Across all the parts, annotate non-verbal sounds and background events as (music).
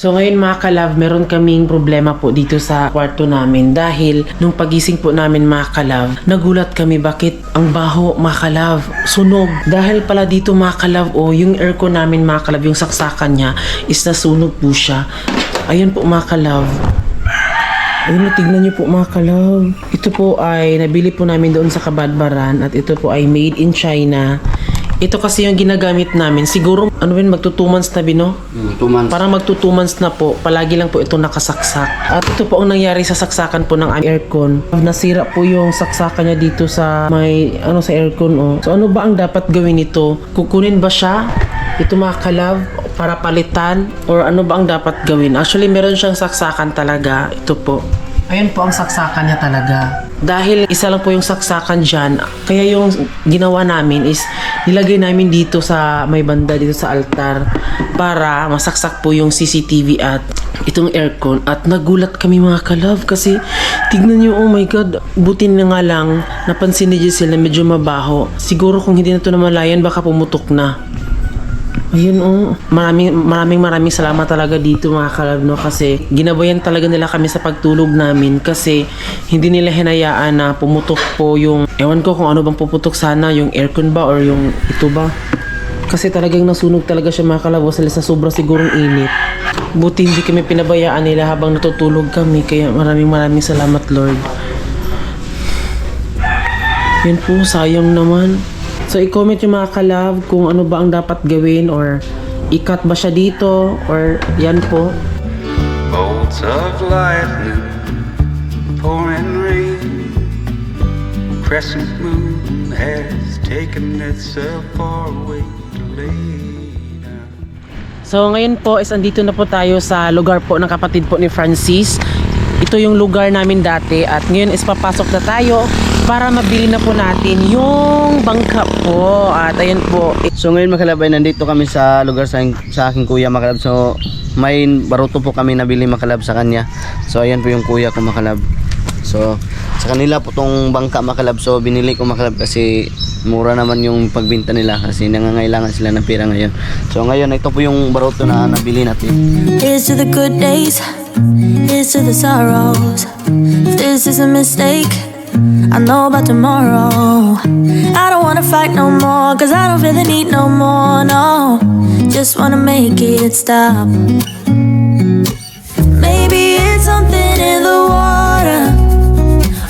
So ngayon mga kalab, meron kaming problema po dito sa kwarto namin dahil nung pagising po namin mga kalab, nagulat kami bakit ang baho mga kalab, sunog. Dahil pala dito mga kalab, o yung aircon namin mga kalab, yung saksakan niya is nasunog po siya. Ayun po mga kalab, Ayun, tignan niyo po mga kalaw. Ito po ay nabili po namin doon sa Kabadbaran at ito po ay made in China. Ito kasi yung ginagamit namin. Siguro, ano ba yun, magto 2 months na bino? Hmm, two months. Parang magto 2 months na po, palagi lang po ito nakasaksak. At ito po ang nangyari sa saksakan po ng aircon. Nasira po yung saksakan niya dito sa may, ano sa aircon oh. So ano ba ang dapat gawin nito? Kukunin ba siya? Ito mga kalab, para palitan? Or ano ba ang dapat gawin? Actually, meron siyang saksakan talaga. Ito po. Ayun po ang saksakan niya talaga. Dahil isa lang po yung saksakan dyan, kaya yung ginawa namin is nilagay namin dito sa may banda dito sa altar para masaksak po yung CCTV at itong aircon. At nagulat kami mga kalove kasi tignan nyo oh my god buti na nga lang napansin ni Giselle na medyo mabaho. Siguro kung hindi na to namalayan baka pumutok na Ayun oh, maraming maraming maraming salamat talaga dito mga kalab no? Kasi ginabayan talaga nila kami sa pagtulog namin kasi hindi nila hinayaan na pumutok po yung ewan ko kung ano bang puputok sana yung aircon ba or yung ito ba? Kasi talagang nasunog talaga siya mga kalab sa sobrang sigurong init. Buti hindi kami pinabayaan nila habang natutulog kami kaya maraming maraming salamat Lord. Yun po, sayang naman. So, i-comment yung mga kalab kung ano ba ang dapat gawin or i-cut ba siya dito or yan po. Bolts of lightning, pouring rain, crescent moon has taken itself far away to lay. So, ngayon po is andito na po tayo sa lugar po ng kapatid po ni Francis. Ito yung lugar namin dati at ngayon is papasok na tayo para mabili na po natin yung bangka po. At ayun po, So ngayon makalabay, nandito kami sa lugar sa, sa aking kuya makalab. So may baruto po kami nabili makalab sa kanya. So ayan po yung kuya ko makalab. So sa kanila po tong bangka makalab. So binili ko makalab kasi mura naman yung pagbinta nila kasi nangangailangan sila ng pera ngayon. So ngayon ito po yung baruto na nabili natin. Here's to the good days, here's to the sorrows. If this is a mistake, I know about tomorrow. I don't wanna fight no more, cause I don't feel the need no more, no. Just wanna make it stop. Maybe it's something in the water,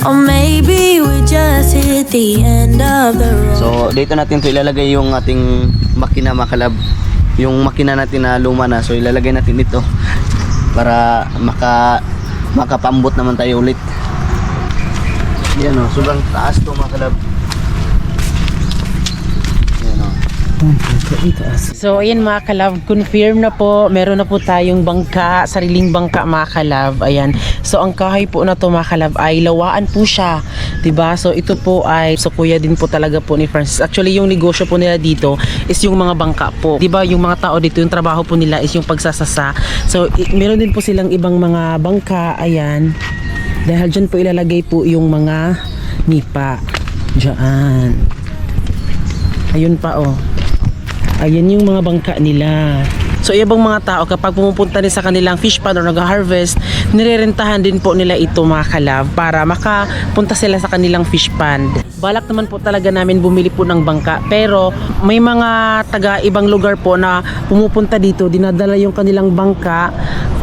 or maybe we just hit the end of the road. So dito natin to ilalagay yung ating makina makalab. Yung makina natin na luma na. So ilalagay natin dito para maka makapambot naman tayo ulit. Yan o, sobrang taas to makalab. Yan o. So, ayan mga kalab, confirm na po, meron na po tayong bangka, sariling bangka mga kalab. Ayan. So, ang kahay po na to mga kalab ay lawaan po siya. 'di ba So, ito po ay so kuya din po talaga po ni Francis. Actually, yung negosyo po nila dito is yung mga bangka po. 'Di ba Yung mga tao dito, yung trabaho po nila is yung pagsasasa. So, i- meron din po silang ibang mga bangka. Ayan. Dahil dyan po ilalagay po yung mga nipa. Diyan. Ayun pa oh. Ayan yung mga bangka nila. So ibang mga tao kapag pumupunta din sa kanilang fish pond or nag-harvest, nirerentahan din po nila ito mga kalab para makapunta sila sa kanilang fish pond. Balak naman po talaga namin bumili po ng bangka pero may mga taga ibang lugar po na pumupunta dito, dinadala yung kanilang bangka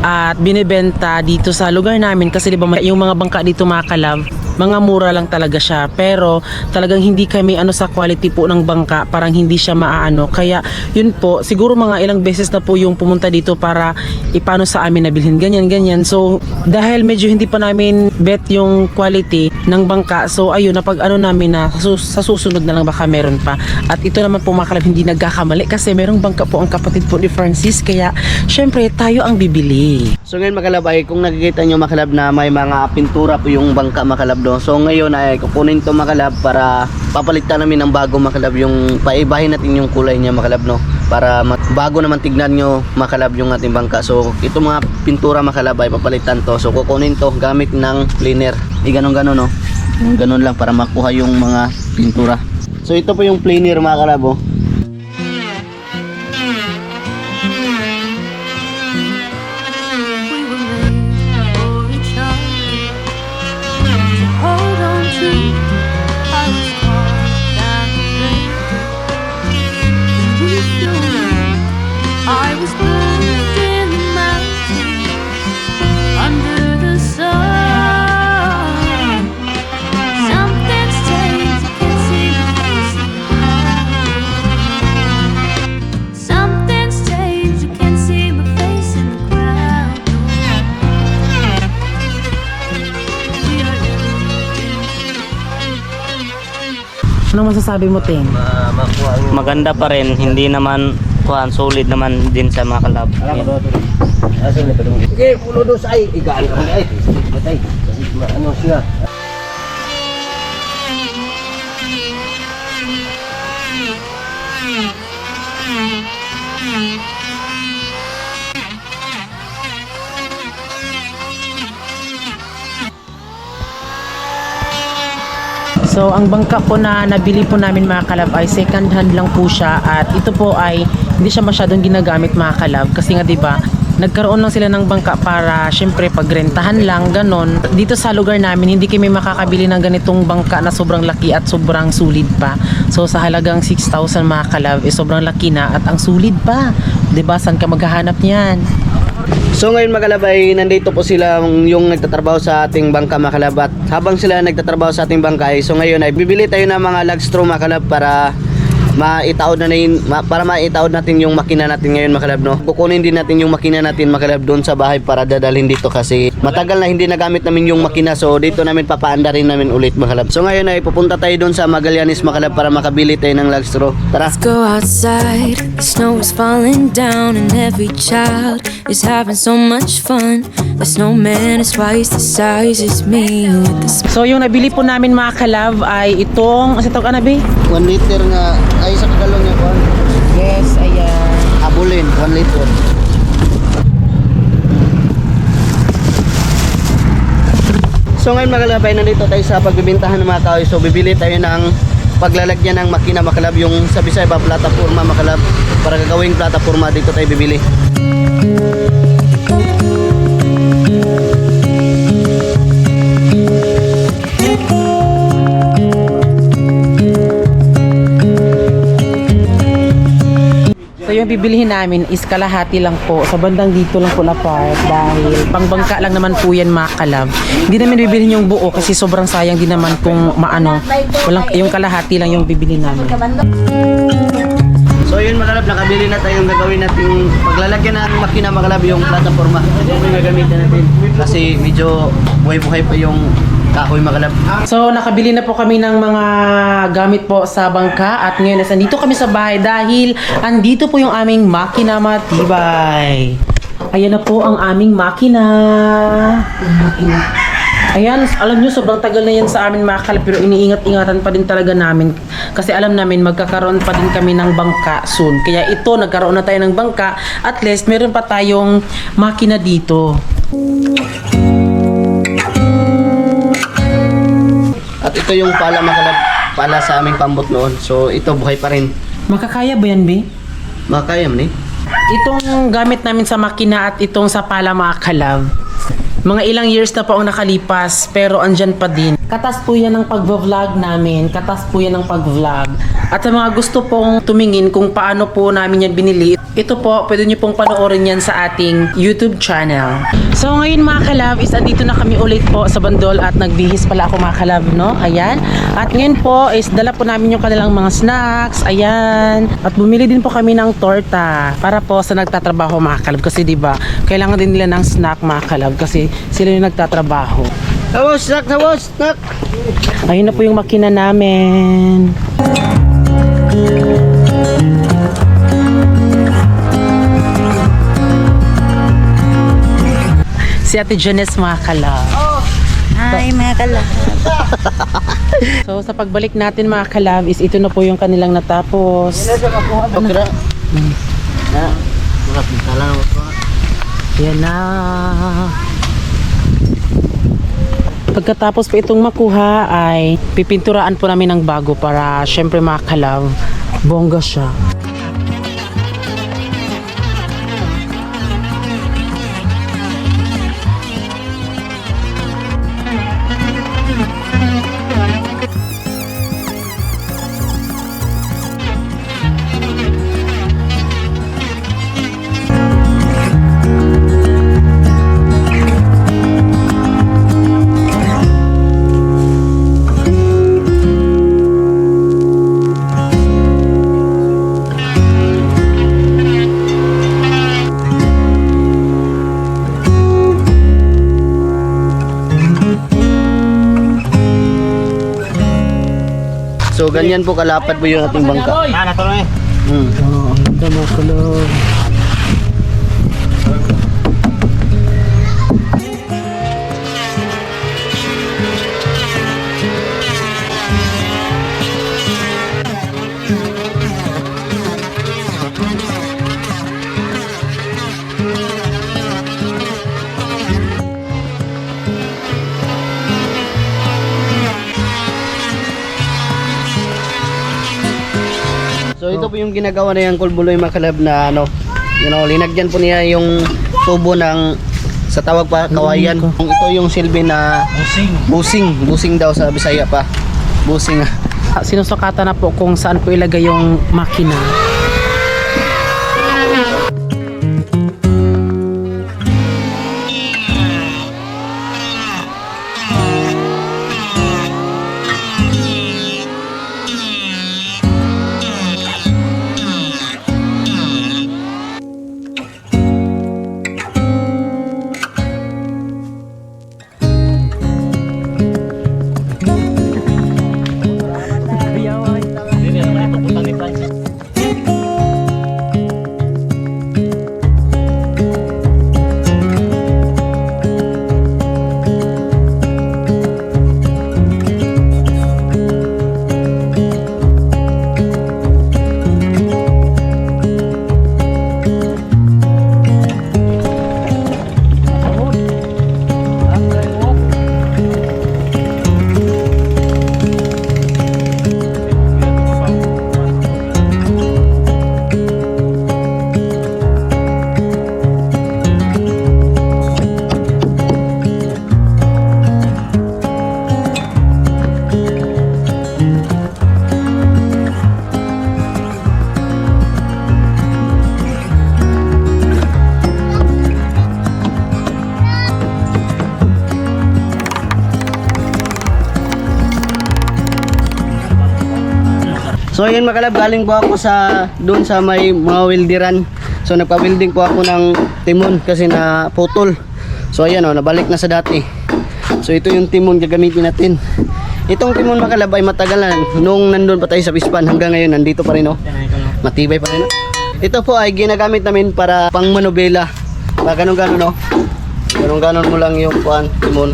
at binebenta dito sa lugar namin kasi di yung mga bangka dito mga kalab mga mura lang talaga siya pero talagang hindi kami ano sa quality po ng bangka parang hindi siya maaano. Kaya yun po siguro mga ilang beses na po yung pumunta dito para ipano sa amin na bilhin. Ganyan ganyan. So dahil medyo hindi pa namin bet yung quality ng bangka so ayun napag ano namin na sa susunod na lang baka meron pa. At ito naman po mga kalab hindi nagkakamali kasi merong bangka po ang kapatid po ni Francis. Kaya syempre tayo ang bibili So ngayon makalab ay kung nakikita nyo makalab na may mga pintura po yung bangka makalab do. So ngayon ay kukunin to makalab para papalitan namin ng bago makalab yung paibahin natin yung kulay niya makalab no. Para bago naman tignan nyo makalab yung ating bangka. So ito mga pintura makalab ay papalitan to. So kukunin to gamit ng cleaner. I ganon ganon no. Ganon lang para makuha yung mga pintura. So ito po yung planer mga kalab oh. Masasabi mo, Ting? maganda pa rin, hindi naman kuhan, solid naman din sa mga kalab. Yan. Sige, pulo dos ay igaan ka ay. Patay. Ano siya? So, ang bangka po na nabili po namin mga kalab ay second hand lang po siya at ito po ay hindi siya masyadong ginagamit mga kalab kasi nga 'di ba nagkaroon lang sila ng bangka para syempre pagrentahan lang ganon. Dito sa lugar namin hindi kami makakabili ng ganitong bangka na sobrang laki at sobrang sulid pa. So sa halagang 6,000 mga kalab eh sobrang laki na at ang sulid pa. Ba? Saan ka maghahanap niyan So ngayon mga kalab ay nandito po sila yung nagtatrabaho sa ating bangka mga kalab. At habang sila nagtatrabaho sa ating bangka ay so ngayon ay bibili tayo ng mga lag straw mga kalab para maitaod na, na yun- ma- para maitaod natin yung makina natin ngayon mga kalab no. Kukunin din natin yung makina natin mga kalab doon sa bahay para dadalhin dito kasi matagal na hindi nagamit namin yung makina so dito namin papaanda rin namin ulit mga kalab. So ngayon ay pupunta tayo doon sa Magallanes mga kalab para makabili tayo ng lag straw. Tara! Let's go outside. The snow is falling down, and every child is having so much fun. The snowman is twice the size as me with the so yung nabili po namin mga kalab ay itong sa tawag anabi 1 liter nga ay sa kagalong niya kuan. yes ayan Abulin 1 liter. So ngayon mga kalabay, nandito tayo sa pagbibintahan ng mga kahoy. So bibili tayo ng paglalagyan ng makina makalab yung sa Bisaya ba plataforma makalab para gagawing plataforma dito tayo bibili. So yung bibilihin namin is kalahati lang po. Sa bandang dito lang po na part dahil pangbangka lang naman po yan mga kalab. Hindi namin bibilihin yung buo kasi sobrang sayang din naman kung maano. Walang, yung kalahati lang yung bibili namin. So yun mga kalab, nakabili na tayong gagawin nating paglalagyan ng makina mga kalab yung plataforma. Yung gagamitin natin kasi medyo buhay-buhay pa yung kahoy mga kalab. So nakabili na po kami ng mga gamit po sa bangka at ngayon nasa dito kami sa bahay dahil andito po yung aming makina matibay. Ayan na po ang aming makina. Makina. Ayan, alam nyo, sobrang tagal na yan sa amin mga kalab, pero iniingat-ingatan pa din talaga namin. Kasi alam namin, magkakaroon pa din kami ng bangka soon. Kaya ito, nagkaroon na tayo ng bangka. At least, meron pa tayong makina dito. Ito yung pala mga kalab, pala sa aming pambot noon. So ito buhay pa rin. Makakaya ba yan, Be? Makakaya man eh. Itong gamit namin sa makina at itong sa pala mga kalab, mga ilang years na po ang nakalipas pero andyan pa din. Katas po yan ng pag-vlog namin. Katas po yan ng pag-vlog. At sa mga gusto pong tumingin kung paano po namin yan binili, ito po, pwede nyo pong panoorin yan sa ating YouTube channel. So ngayon mga kalab, is andito na kami ulit po sa Bandol at nagbihis pala ako mga kalab, no? Ayan. At ngayon po is dala po namin yung kanilang mga snacks. Ayan. At bumili din po kami ng torta para po sa nagtatrabaho mga kalab. Kasi ba kailangan din nila ng snack mga kalab kasi sila yung nagtatrabaho. Tawos, snack, tawos, snack. Ayun na po yung makina namin. Si Ate Janice mga kalab. Ay, mga kala. (laughs) So sa pagbalik natin mga kalab is ito na po yung kanilang natapos. Okra. Na. Surat ng talang. Yan na. Pagkatapos po itong makuha ay pipinturaan po namin ng bago para syempre mga kalab, bongga siya. So ganyan po kalapad po yung ating bangka. Ah, natuloy. Hmm. Oh, ang ganda mga ito po yung ginagawa na yung kulbuloy makalab na ano, you know, linagyan po niya yung tubo ng sa tawag pa kawayan. Ito yung silbi na busing. Busing, busing daw sa Bisaya pa. Busing. ah. Sinusukatan na po kung saan po ilagay yung makina. So ayun mga kalab, galing po ako sa doon sa may mga wilderan. So nagpa-welding po ako ng timon kasi na putol. So ayan oh, nabalik na sa dati. So ito yung timon gagamitin natin. Itong timon mga kalab ay matagal na nung nandun pa tayo sa Bispan hanggang ngayon nandito pa rin oh. Matibay pa rin oh. Ito po ay ginagamit namin para pang manobela. Pa ganun ganun no. Ganun ganun mo lang yung kuan timon.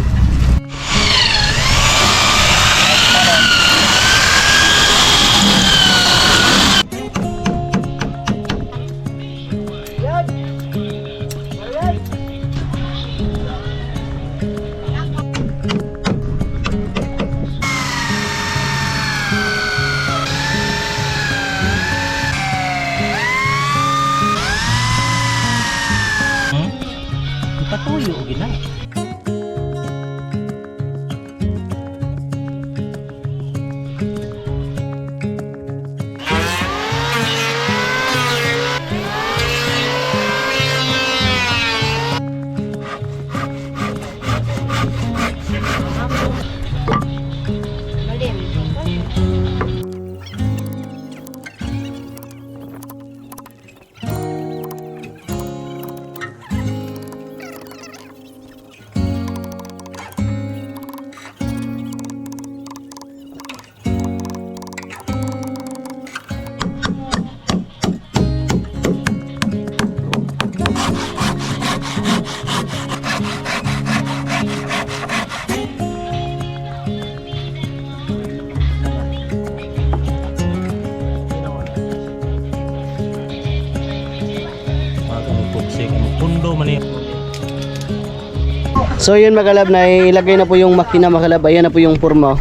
So yun mga kalab, na ilagay na po yung makina mga kalab. Ayan na po yung forma.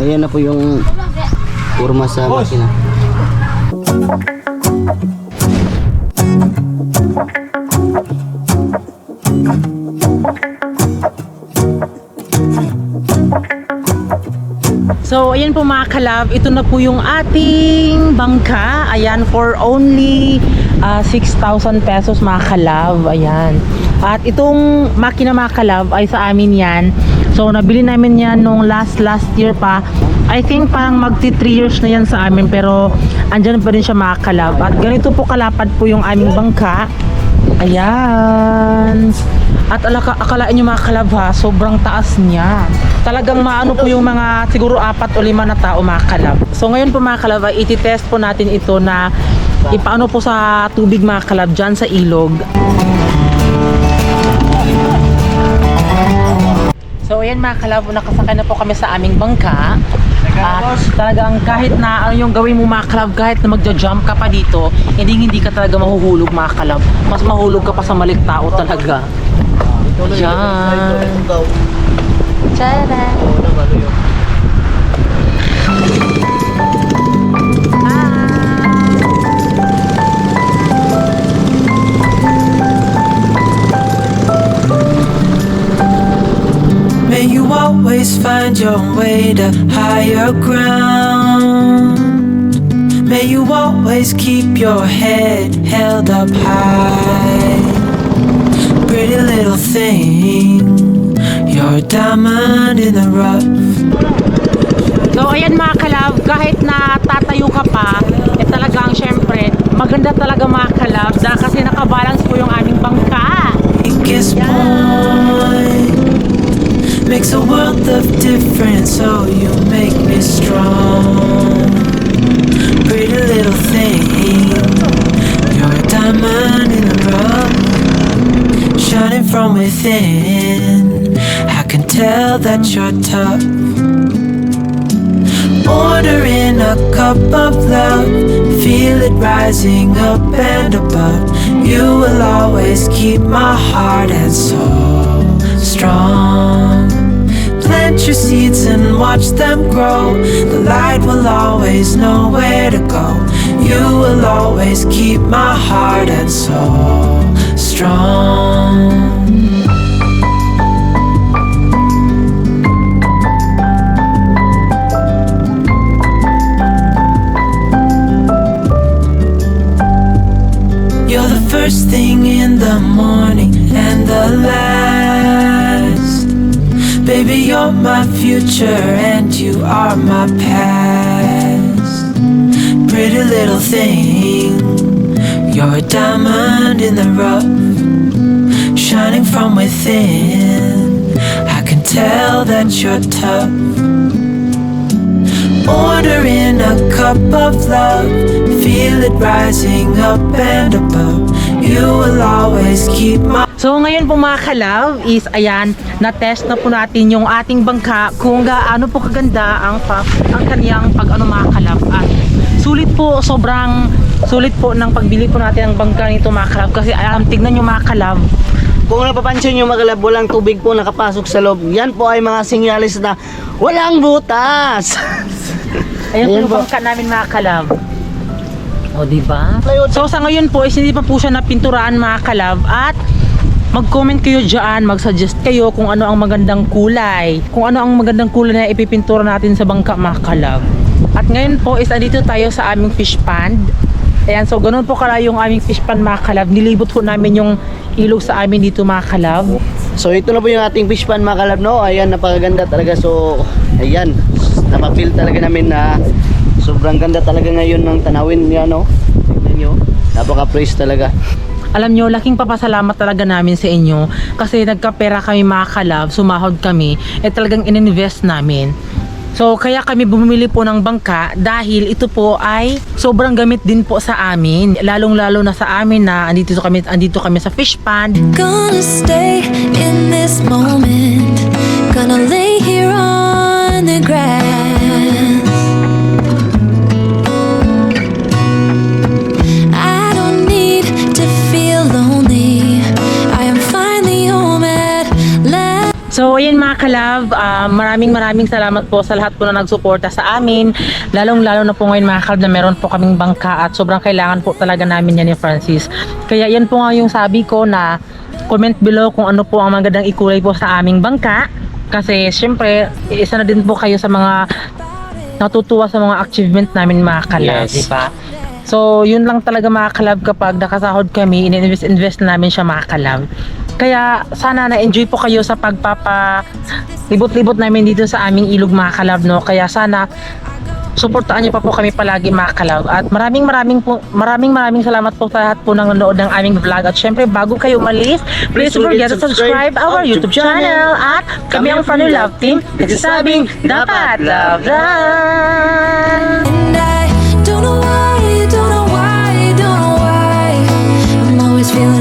Ayan na po yung forma sa makina. So, ayan po mga kalab, ito na po yung ating bangka. Ayan, for only ah, 6,000 pesos mga kalab. Ayan. At itong makina mga kalab ay sa amin yan. So, nabili namin yan nung last last year pa. I think parang magti 3 years na yan sa amin pero andyan pa rin siya mga kalab. At ganito po kalapad po yung aming bangka. Ayan. At alaka, akalaan nyo mga kalab ha, sobrang taas niya. Talagang maano po yung mga siguro apat o lima na tao mga kalab. So ngayon po mga kalab ititest po natin ito na ipaano po sa tubig mga kalab dyan sa ilog. So ayan mga kalab, nakasakay na po kami sa aming bangka. At talagang kahit na ano yung gawin mo mga kalab, kahit na magja-jump ka pa dito, hindi hindi ka talaga mahuhulog mga kalab. Mas mahulog ka pa sa malik tao talaga. Yan. Tada! Always find your way to higher ground. May you always keep your head held up high. Pretty little thing, you're a diamond in the rough. So ayan mga kalab, kahit na tatayo ka pa, eh talagang syempre, maganda talaga mga kalab dahil kasi nakabalance po yung aming bangka. Biggest point makes a world of difference. oh, you make me strong. Pretty little thing, you're a diamond in the rough, shining from within. I can tell that you're tough. Ordering a cup of love, feel it rising up and above. You will always keep my heart and soul strong. Plant your seeds and watch them grow. The light will always know where to go. You will always keep my heart and soul strong. You're the first thing in the morning You're my future and you are my past. Pretty little thing, you're a diamond in the rough, shining from within. I can tell that you're tough. Ordering a cup of love, feel it rising up and above. You will always keep my So ngayon po mga kalab is ayan, na-test na po natin yung ating bangka kung gaano po kaganda ang pa, ang kaniyang pag ano mga kalab. At sulit po, sobrang sulit po ng pagbili po natin ng bangka nito mga kalab kasi alam, tignan nyo mga kalab. Kung napapansin nyo mga kalab, walang tubig po nakapasok sa loob. Yan po ay mga sinyalis na walang butas. (laughs) Ayan po Ayan yung po. bangka namin mga kalab. O, di ba? So sa ngayon po is hindi pa po siya napinturaan mga kalab at mag-comment kayo dyan, mag-suggest kayo kung ano ang magandang kulay. Kung ano ang magandang kulay na ipipintura natin sa bangka mga. At ngayon po is andito tayo sa aming fish pond. Ayan, so ganun po kala yung aming fish pond mga kalab. Nilibot po namin yung ilog sa amin dito mga kalab. So ito na po yung ating fish pan mga kalab no. Ayan napakaganda talaga. So ayan napapil talaga namin na sobrang ganda talaga ngayon ng tanawin niya no. Tingnan nyo. Napaka-praise talaga. Alam nyo, laking papasalamat talaga namin sa inyo kasi nagkapera kami mga kalab, sumahod kami, eh talagang ininvest namin. So, kaya kami bumili po ng bangka dahil ito po ay sobrang gamit din po sa amin. Lalong-lalo na sa amin na andito kami, andito kami sa fish pond. Gonna stay in this moment. Gonna lay here on the grass. So, ayan mga kalab, ah, maraming maraming salamat po sa lahat po na nagsuporta sa amin. Lalong-lalo na po ngayon mga kalab na meron po kaming bangka at sobrang kailangan po talaga namin yan ni Francis. Kaya yan po nga yung sabi ko na comment below kung ano po ang magandang ikulay po sa aming bangka. Kasi syempre, isa na din po kayo sa mga natutuwa sa mga achievement namin mga kalab, Yes. di ba? So, yun lang talaga mga kalab kapag nakasahod kami, in-invest-invest namin siya mga kalab. Kaya sana na-enjoy po kayo sa pagpapa libot-libot namin dito sa aming ilog mga kalab, no? Kaya sana Suportahan niyo pa po kami palagi mga kalab. At maraming maraming po, maraming maraming salamat po sa lahat po ng nanonood ng aming vlog. At syempre, bago kayo umalis, please don't forget to subscribe our YouTube channel. At kami ang Funny Love Team. Nagsasabing, dapat love! And I don't know why, don't know why, don't know why. I'm always feeling